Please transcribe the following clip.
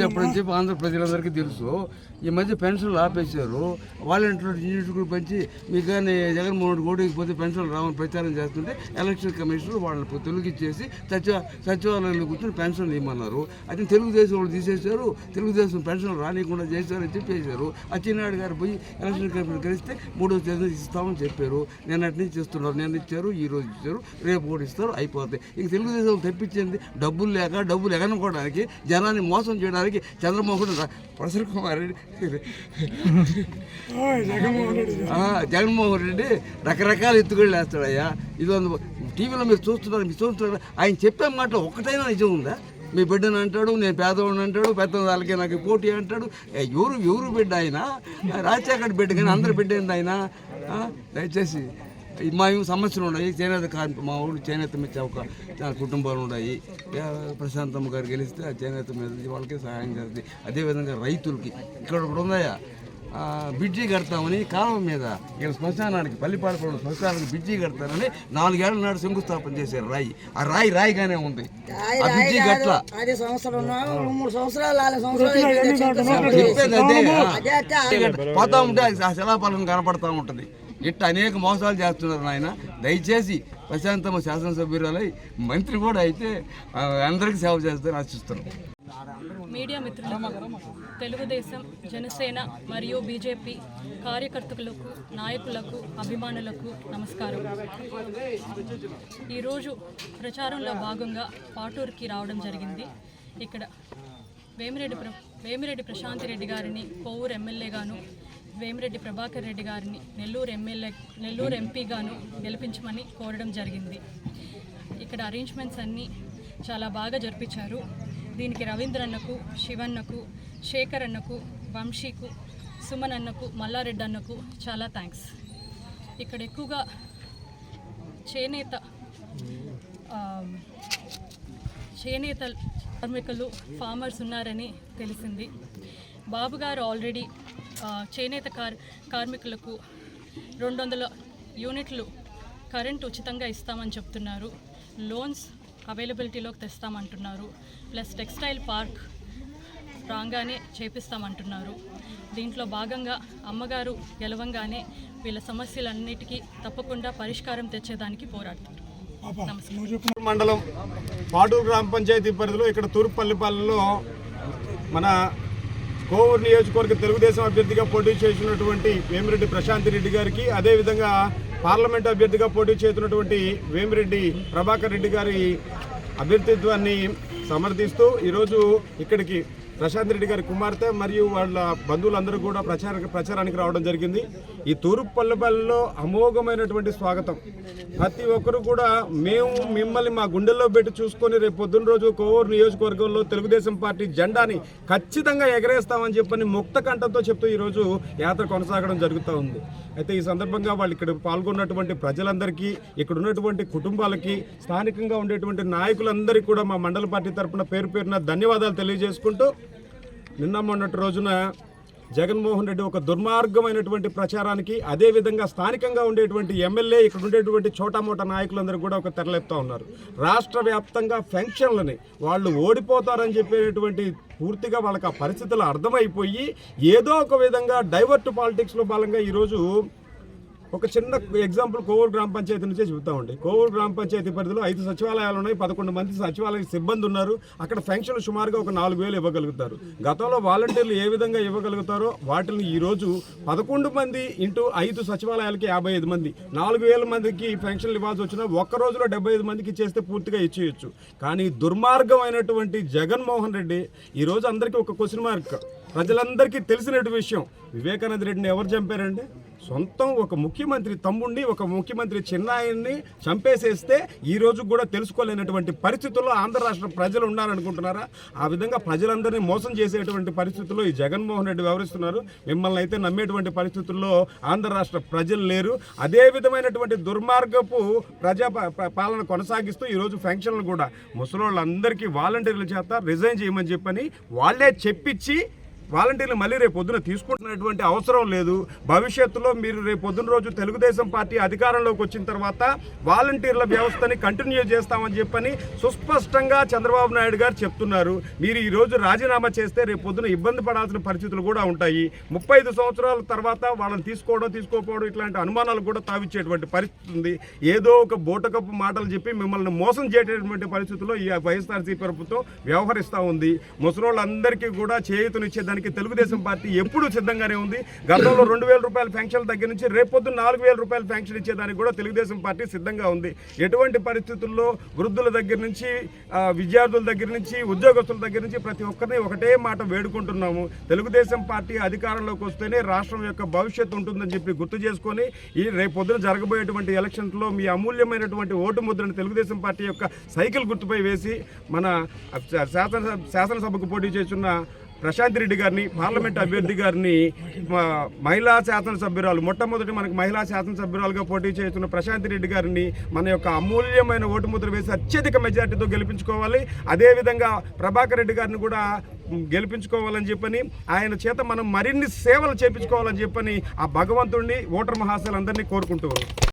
చెప్పడం చెప్పి ఆంధ్ర ప్రజలందరికీ తెలుసు. ఈ మధ్య పెన్షన్లు ఆపేశారు. వాలంటీర్ యూనిట్ పెంచి పంచి మీకు కానీ జగన్మోహన్ రెడ్డి పోతే పెన్షన్లు రావని ప్రచారం చేస్తుంటే ఎలక్షన్ కమిషన్ వాళ్ళని తొలగిచ్చేసి సచివ సచివాలయంలో కూర్చొని పెన్షన్లు ఇవ్వమన్నారు అయితే తెలుగుదేశం వాళ్ళు తీసేశారు. తెలుగుదేశం పెన్షన్లు రానియకుండా చేశారని చెప్పేశారు. అచ్చెన్నాయుడు గారు పోయి ఎలక్షన్ కమిషన్ కలిస్తే మూడో తేదీ ఇస్తామని చెప్పారు. నిన్నటి నుంచి ఇస్తున్నారు. నిన్న ఇచ్చారు. ఈ రోజు ఇచ్చారు. రేపు కూడా ఇస్తారు. అయిపోతాయి. ఇంక తెలుగుదేశం వాళ్ళు తెప్పించింది డబ్బులు లేక డబ్బులు ఎగనుకోవడానికి జనాన్ని మోసం చేయడానికి చంద్రమోహన్ రా- ప్రసన్న కుమార్ రెడ్డి. జగన్మోహన్ రెడ్డి రకరకాల ఎత్తుగళ్ళు వేస్తాడయ్యా. ఇది వంద టీవీలో మీరు చూస్తున్నారు మీరు చూస్తున్నారు ఆయన చెప్పే మాట ఒక్కటైనా నిజం ఉందా? మీ బిడ్డను అంటాడు నేను పేదవాడిని అంటాడు పెద్ద వాళ్ళకి నాకు పోటీ అంటాడు. ఎవరు ఎవరు బిడ్డ ఆయన? రాజశేఖర్ బిడ్డ కానీ అందరి బిడ్డ ఏంది ఆయన? దయచేసి మా ఏం సమస్యలు ఉన్నాయి. చేనేత కార్మిక మా ఊళ్ళు చేనేత మీద ఒక చాలా కుటుంబాలు ఉన్నాయి. ప్రశాంతమ్మ గారు గెలిస్తే ఆ చేనేత మీద వాళ్ళకి సహాయం చేస్తుంది అదేవిధంగా రైతులకి ఇక్కడ ఒకటి ఉందయ్యా. ఆ, బ్రిడ్జి కడతామని కాలువ మీద ఇక్కడ శ్మశానానికి పల్లిపాలపల్లి శ్మశానానికి బ్రిడ్జి కడతారని నాలుగేళ్ళ నాడు శంకుస్థాపన చేశారు రాయి. ఆ రాయి రాయిగానే ఉంది. ఆ బ్రిడ్జి గట్ల. సంవత్సరాలు. చెప్పేది అదే. పోతా ఉంటే ఆ శిలాపాలన కనపడతా ఉంటుంది. ఇట్ట అనేక మోసాలు చేస్తున్నారు నాయన. దయచేసి ప్రశాంతమ శాసనసభ్యురాలై మంత్రి కూడా అయితే అందరికీ సేవ చేస్తారని ఆశిస్తున్నాం. మీడియా మిత్రులకు తెలుగుదేశం జనసేన మరియు బీజేపీ కార్యకర్తలకు నాయకులకు అభిమానులకు నమస్కారం. ఈరోజు ప్రచారంలో భాగంగా పాటూరుకి రావడం జరిగింది. ఇక్కడ వేమిరెడ్డి ప్ర వేమిరెడ్డి ప్రశాంత్ రెడ్డి గారిని కొవ్వూరు ఎమ్మెల్యేగాను వేమిరెడ్డి ప్రభాకర్ రెడ్డి గారిని నెల్లూరు ఎమ్మెల్యే నెల్లూరు ఎంపీగాను గెలిపించమని కోరడం జరిగింది. ఇక్కడ అరేంజ్మెంట్స్ అన్నీ చాలా బాగా జరిపించారు. దీనికి రవీంద్ర అన్నకు శివన్నకు శేఖర్ అన్నకు వంశీకు సుమన్ అన్నకు మల్లారెడ్డి అన్నకు చాలా థ్యాంక్స్ ఇక్కడ ఎక్కువగా చేనేత చేనేత కార్మికులు ఫార్మర్స్ ఉన్నారని తెలిసింది. బాబు గారు ఆల్రెడీ చేనేత కార్ కార్మికులకు రెండు వందల యూనిట్లు కరెంట్ ఉచితంగా ఇస్తామని చెప్తున్నారు. లోన్స్ అవైలబిలిటీలోకి తెస్తామంటున్నారు. ప్లస్ టెక్స్టైల్ పార్క్ రాగానే చేపిస్తామంటున్నారు. దీంట్లో భాగంగా అమ్మగారు గెలవంగానే వీళ్ళ సమస్యలన్నిటికీ తప్పకుండా పరిష్కారం తెచ్చేదానికి పోరాడుతారు మండలం పాటూరు గ్రామ పంచాయతీ పరిధిలో ఇక్కడ తూర్పుపల్లిపాలెంలో మన కోవూరు నియోజకవర్గ తెలుగుదేశం అభ్యర్థిగా పోటీ చేసినటువంటి వేమిరెడ్డి ప్రశాంత్ రెడ్డి గారికి అదేవిధంగా పార్లమెంట్ అభ్యర్థిగా పోటీ చేస్తున్నటువంటి వేమిరెడ్డి ప్రభాకర్ రెడ్డి గారి అభ్యర్థిత్వాన్ని సమర్థిస్తూ ఈరోజు ఇక్కడికి ప్రశాంత్ రెడ్డి గారి కుమార్తె మరియు వాళ్ళ బంధువులందరూ కూడా ప్రచార ప్రచారానికి రావడం జరిగింది. ఈ తూర్పు పల్లెపల్లిలో అమోఘమైనటువంటి స్వాగతం. ప్రతి ఒక్కరు కూడా మేము మిమ్మల్ని మా గుండెల్లో పెట్టి చూసుకొని రేపు పొద్దున్న రోజు కోవూరు నియోజకవర్గంలో తెలుగుదేశం పార్టీ జెండాని ఖచ్చితంగా ఎగరేస్తామని చెప్పని ముక్త కంఠంతో చెప్తూ ఈరోజు యాత్ర కొనసాగడం జరుగుతూ ఉంది. అయితే ఈ సందర్భంగా వాళ్ళు ఇక్కడ పాల్గొన్నటువంటి ప్రజలందరికీ ఇక్కడ ఉన్నటువంటి కుటుంబాలకి స్థానికంగా ఉండేటువంటి నాయకులందరికీ కూడా మా మండల పార్టీ తరఫున పేరు పేరున ధన్యవాదాలు తెలియజేసుకుంటూ నిన్న మొన్నటి రోజున జగన్మోహన్ రెడ్డి ఒక దుర్మార్గమైనటువంటి ప్రచారానికి అదేవిధంగా స్థానికంగా ఉండేటువంటి ఎమ్మెల్యే ఇక్కడ ఉండేటువంటి చోటామోటా నాయకులందరూ కూడా ఒక తెరలేపుతా ఉన్నారు. రాష్ట్ర వ్యాప్తంగా ఫెన్షన్లని వాళ్ళు ఓడిపోతారని చెప్పేటువంటి పూర్తిగా వాళ్ళకి ఆ పరిస్థితులు అర్థమైపోయి ఏదో ఒక విధంగా డైవర్ట్ పాలిటిక్స్లో భాగంగా ఈరోజు ఒక చిన్న ఎగ్జాంపుల్ కోవూరు గ్రామ పంచాయతీ నుంచే చెబుతామండి కోవూరు గ్రామ పంచాయతీ పరిధిలో ఐదు సచివాలయాలు ఉన్నాయి పదకొండు మంది సచివాలయ సిబ్బంది ఉన్నారు. అక్కడ ఫెన్షన్ సుమారుగా ఒక నాలుగు వేలు ఇవ్వగలుగుతారు. గతంలో వాలంటీర్లు ఏ విధంగా ఇవ్వగలుగుతారో వాటిని ఈరోజు పదకొండు మంది ఇంటూ ఐదు సచివాలయాలకి యాభై ఐదు మంది నాలుగు వేల మందికి పెన్షన్లు ఇవ్వాల్సి వచ్చినా ఒక్క రోజులో డెబ్బై ఐదు మందికి చేస్తే పూర్తిగా ఇచ్చేయచ్చు. కానీ దుర్మార్గమైనటువంటి జగన్మోహన్ రెడ్డి ఈ రోజు అందరికీ ఒక క్వశ్చన్ మార్క్ ప్రజలందరికీ తెలిసినటువంటి విషయం. వివేకానంద రెడ్డిని ఎవరు చంపారండి? సొంతం ఒక ముఖ్యమంత్రి తమ్ముడిని ఒక ముఖ్యమంత్రి చిన్నాయన్ని చంపేసేస్తే ఈ రోజు కూడా తెలుసుకోలేనటువంటి పరిస్థితుల్లో ఆంధ్ర రాష్ట్ర ప్రజలు ఉన్నారనుకుంటున్నారా? ఆ విధంగా ప్రజలందరినీ మోసం చేసేటువంటి పరిస్థితుల్లో ఈ జగన్మోహన్ రెడ్డి వ్యవహరిస్తున్నారు. మిమ్మల్ని అయితే నమ్మేటువంటి పరిస్థితుల్లో ఆంధ్ర రాష్ట్ర ప్రజలు లేరు. అదే విధమైనటువంటి దుర్మార్గపు ప్రజా పాలన కొనసాగిస్తూ ఈరోజు ఫంక్షన్లు కూడా ముసలోళ్ళందరికీ వాలంటీర్ల చేత రిజైన్ చేయమని చెప్పని వాళ్ళే చెప్పించి వాలంటీర్లు మళ్ళీ రేపు పొద్దున తీసుకుంటున్నటువంటి అవసరం లేదు. భవిష్యత్తులో మీరు రేపు పొద్దున రోజు తెలుగుదేశం పార్టీ అధికారంలోకి వచ్చిన తర్వాత వాలంటీర్ల వ్యవస్థని కంటిన్యూ చేస్తామని చెప్పని సుస్పష్టంగా చంద్రబాబు నాయుడు గారు చెప్తున్నారు. మీరు ఈ రోజు రాజీనామా చేస్తే రేపు పొద్దున ఇబ్బంది పడాల్సిన పరిస్థితులు కూడా ఉంటాయి. ముప్పై ఐదు సంవత్సరాల తర్వాత వాళ్ళని తీసుకోవడం తీసుకోకపోవడం ఇట్లాంటి అనుమానాలు కూడా తావిచ్చేటువంటి పరిస్థితి ఉంది. ఏదో ఒక బోటకప్పు మాటలు చెప్పి మిమ్మల్ని మోసం చేయటటువంటి పరిస్థితుల్లో ఈ వైఎస్ఆర్సీ ప్రభుత్వం వ్యవహరిస్తూ ఉంది. ముసలోళ్ళందరికీ కూడా చేయూతనిచ్చేదానికి తెలుగుదేశం పార్టీ ఎప్పుడూ సిద్ధంగానే ఉంది. గతంలో రెండు వేల రూపాయల పెన్షన్ల దగ్గర నుంచి రేపొద్దు నాలుగు వేల రూపాయల పెన్షన్ ఇచ్చేదానికి కూడా తెలుగుదేశం పార్టీ సిద్ధంగా ఉంది. ఎటువంటి పరిస్థితుల్లో వృద్ధుల దగ్గర నుంచి విద్యార్థుల దగ్గర నుంచి ఉద్యోగస్తుల దగ్గర నుంచి ప్రతి ఒక్కరిని ఒకటే మాట వేడుకుంటున్నాము. తెలుగుదేశం పార్టీ అధికారంలోకి వస్తేనే రాష్ట్రం యొక్క భవిష్యత్తు ఉంటుందని చెప్పి గుర్తు చేసుకొని ఈ రేపొద్దున జరగబోయేటువంటి ఎలక్షన్స్లో మీ అమూల్యమైనటువంటి ఓటు ముద్రను తెలుగుదేశం పార్టీ యొక్క సైకిల్ గుర్తుపై వేసి మన శాసన శాసనసభకు పోటీ చేస్తున్న ప్రశాంత్ రెడ్డి గారిని పార్లమెంట్ అభ్యర్థి గారిని మహిళా శాసనసభ్యురాలు మొట్టమొదటి మనకు మహిళా శాసనసభ్యురాలుగా పోటీ చేస్తున్న ప్రశాంత్ రెడ్డి గారిని మన యొక్క అమూల్యమైన ఓటు ముద్ర వేసి అత్యధిక మెజార్టీతో గెలిపించుకోవాలి. అదేవిధంగా ప్రభాకర్ రెడ్డి గారిని కూడా గెలిపించుకోవాలని చెప్పని ఆయన చేత మనం మరిన్ని సేవలు చేపించుకోవాలని చెప్పని ఆ భగవంతుడిని ఓటర్ మహాశయులందరినీ కోరుకుంటూ